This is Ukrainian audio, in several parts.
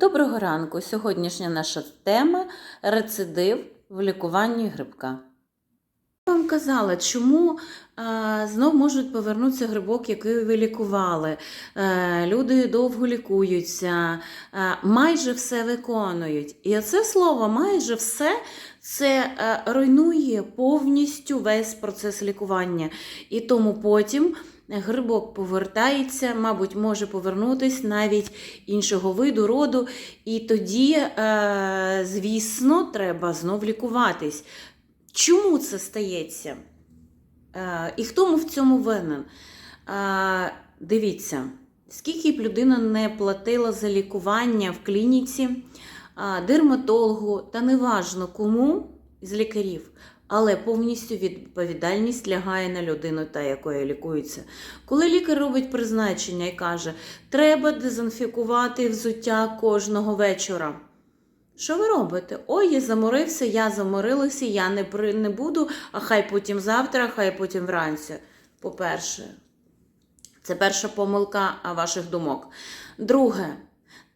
Доброго ранку! Сьогоднішня наша тема рецидив в лікуванні грибка. Я вам казала, чому знов можуть повернутися грибок, який ви лікували. Е, люди довго лікуються, майже все виконують. І оце слово майже все це е, руйнує повністю весь процес лікування. І тому потім грибок повертається, мабуть, може повернутись навіть іншого виду, роду. І тоді, е, звісно, треба знов лікуватись. Чому це стається? Е, і хто в цьому винен? Е, дивіться, скільки б людина не платила за лікування в клініці, дерматологу, та неважно кому з лікарів, але повністю відповідальність лягає на людину, та якою лікується. Коли лікар робить призначення і каже, треба дезінфікувати взуття кожного вечора. Що ви робите? Ой, я заморився, я заморилася, я не, при- не буду, а хай потім завтра, хай потім вранці. По-перше, це перша помилка ваших думок. Друге,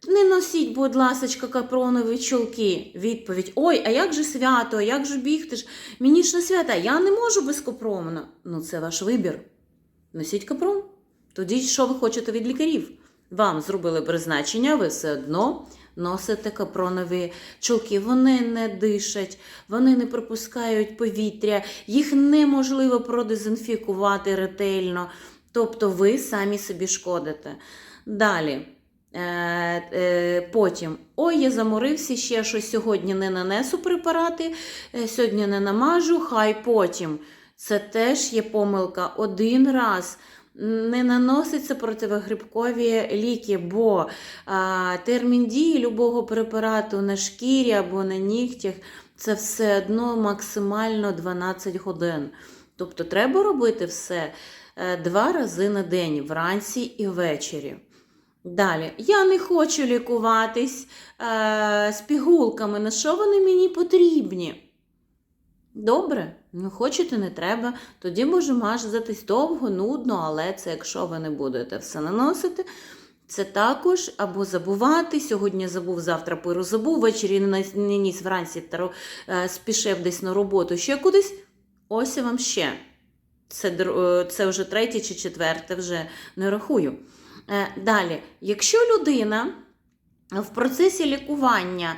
не носіть, будь ласка, капронові чулки. Відповідь: Ой, а як же свято, а як же бігти ж? Мені ж не свято, я не можу без капрона. Ну, це ваш вибір. Носіть капрон. Тоді що ви хочете від лікарів? Вам зробили призначення, ви все одно носите капронові чулки. Вони не дишать, вони не пропускають повітря, їх неможливо продезінфікувати ретельно. Тобто ви самі собі шкодите. Далі. Е, е, потім, ой, я заморився, ще щось сьогодні не нанесу препарати, е, сьогодні не намажу, хай потім. Це теж є помилка. Один раз не наносяться противогрибкові ліки, бо а, термін дії любого препарату на шкірі або на нігтях це все одно максимально 12 годин. Тобто треба робити все два рази на день, вранці і ввечері. Далі, я не хочу лікуватись е, з пігулками, на що вони мені потрібні? Добре, ну хочете, не треба. Тоді може мазатись довго, нудно, але це якщо ви не будете все наносити. Це також або забувати. Сьогодні забув, завтра пиру забув, ввечері не ніс вранці та е, спішив десь на роботу, ще кудись. Ось і вам ще. Це, е, це вже третє чи четверте, вже не рахую. Е, Далі, якщо людина в процесі лікування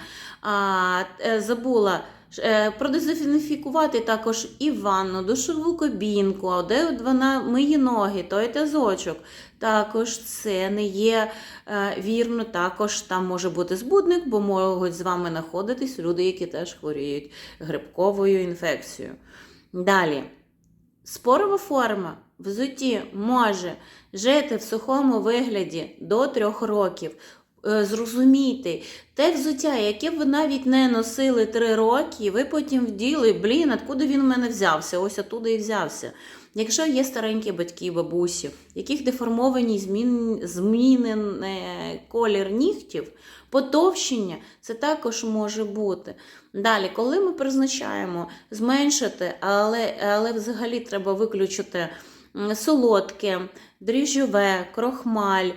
е, забула е, продезінфікувати також і ванну, душову кабінку, де вона миє ноги, той тазочок. Також це не є вірно, також там може бути збудник, бо можуть з вами знаходитись люди, які теж хворіють грибковою інфекцією. Далі. Спорова форма взутті може жити в сухому вигляді до трьох років. Е, Зрозумійте, те взуття, яке ви навіть не носили три роки, ви потім вділи, блін, откуди він у мене взявся? Ось оттуда і взявся. Якщо є старенькі батьки, бабусі, яких деформовані змін, змінений колір нігтів, потовщення, це також може бути. Далі, коли ми призначаємо зменшити, але, але взагалі треба виключити солодке, дріжджове, крохмаль,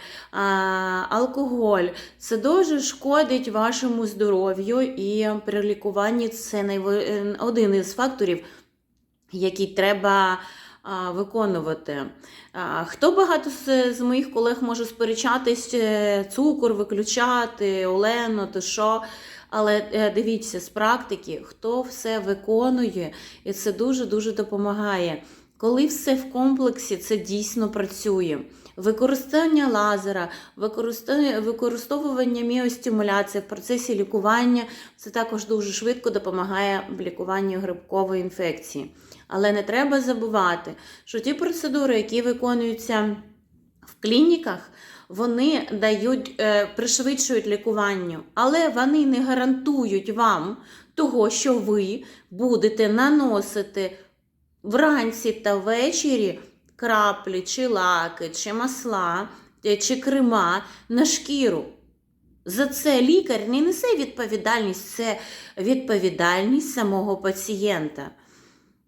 алкоголь, це дуже шкодить вашому здоров'ю і при лікуванні це е, один із факторів, який треба виконувати. Хто багато з, моїх колег може сперечатись, е, цукор виключати, Олено, то що. Але е, дивіться, з практики, хто все виконує, і це дуже-дуже допомагає. Коли все в комплексі, це дійсно працює. Використання лазера, використовування міостимуляції в процесі лікування це також дуже швидко допомагає в лікуванні грибкової інфекції. Але не треба забувати, що ті процедури, які виконуються в клініках, вони дають, е, пришвидшують лікуванню, але вони не гарантують вам того, що ви будете наносити вранці та ввечері краплі, чи лаки, чи масла, е, чи крема на шкіру. За це лікар не несе відповідальність, це відповідальність самого пацієнта.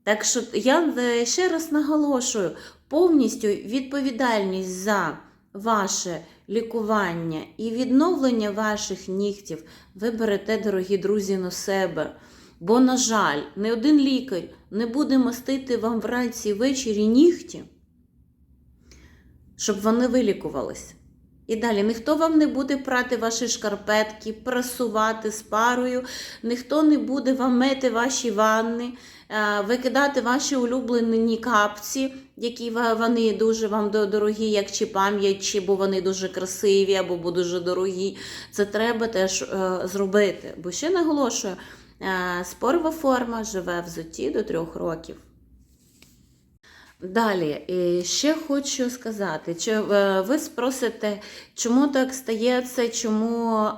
Так що я е, ще раз наголошую, повністю відповідальність за ваше лікування і відновлення ваших нігтів ви берете, дорогі друзі, на себе. Бо, на жаль, не один лікар не буде мастити вам вранці ввечері нігті, щоб вони вилікувались. І далі ніхто вам не буде прати ваші шкарпетки, прасувати з парою, ніхто не буде вам мити ваші ванни, е, викидати ваші улюблені капці, які вони дуже вам дорогі, як чи пам'ять, чи бо вони дуже красиві, або бо дуже дорогі. Це треба теж е, зробити. Бо ще наголошую, спорова форма живе в зуті до трьох років. Далі, ще хочу сказати, чи е, ви спросите, чому так стається, чому е,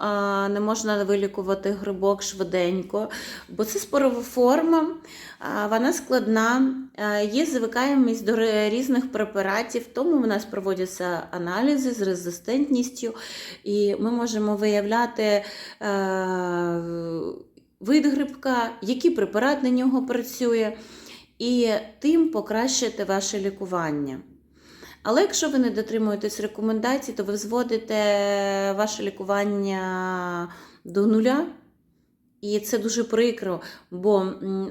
не можна вилікувати грибок швиденько? Бо це спорова форма, е, вона складна, е, є звикаємість до різних препаратів, тому в нас проводяться аналізи з резистентністю, і ми можемо виявляти е, вид грибка, який препарат на нього працює і тим покращити ваше лікування. Але якщо ви не дотримуєтесь рекомендацій, то ви зводите ваше лікування до нуля. І це дуже прикро, бо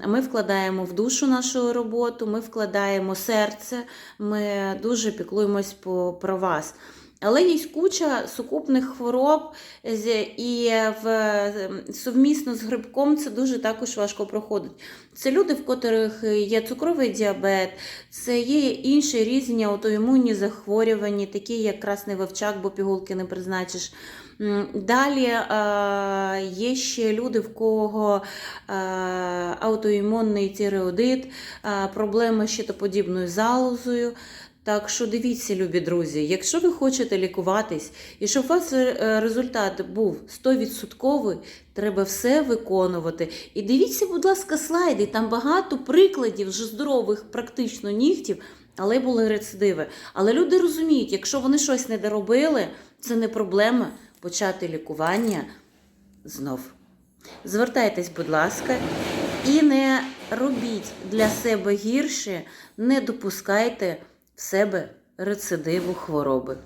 ми вкладаємо в душу нашу роботу, ми вкладаємо серце, ми дуже піклуємось про вас. Але є куча сукупних хвороб, і в, совмісно з грибком це дуже також важко проходить. Це люди, в котрих є цукровий діабет, це є інші різні аутоімунні захворювання, такі як красний вовчак, бо пігулки не призначиш. Далі е, є ще люди, в кого е, аутоімунний тіреодит, е, проблеми з щитоподібною залозою. Так що дивіться, любі друзі, якщо ви хочете лікуватись і щоб у вас е, результат був 100%, треба все виконувати. І дивіться, будь ласка, слайди, там багато прикладів вже здорових практично нігтів, але були рецидиви. Але люди розуміють, якщо вони щось не доробили, це не проблема почати лікування знов. Звертайтесь, будь ласка, і не робіть для себе гірше, не допускайте в себе рецидиву хвороби.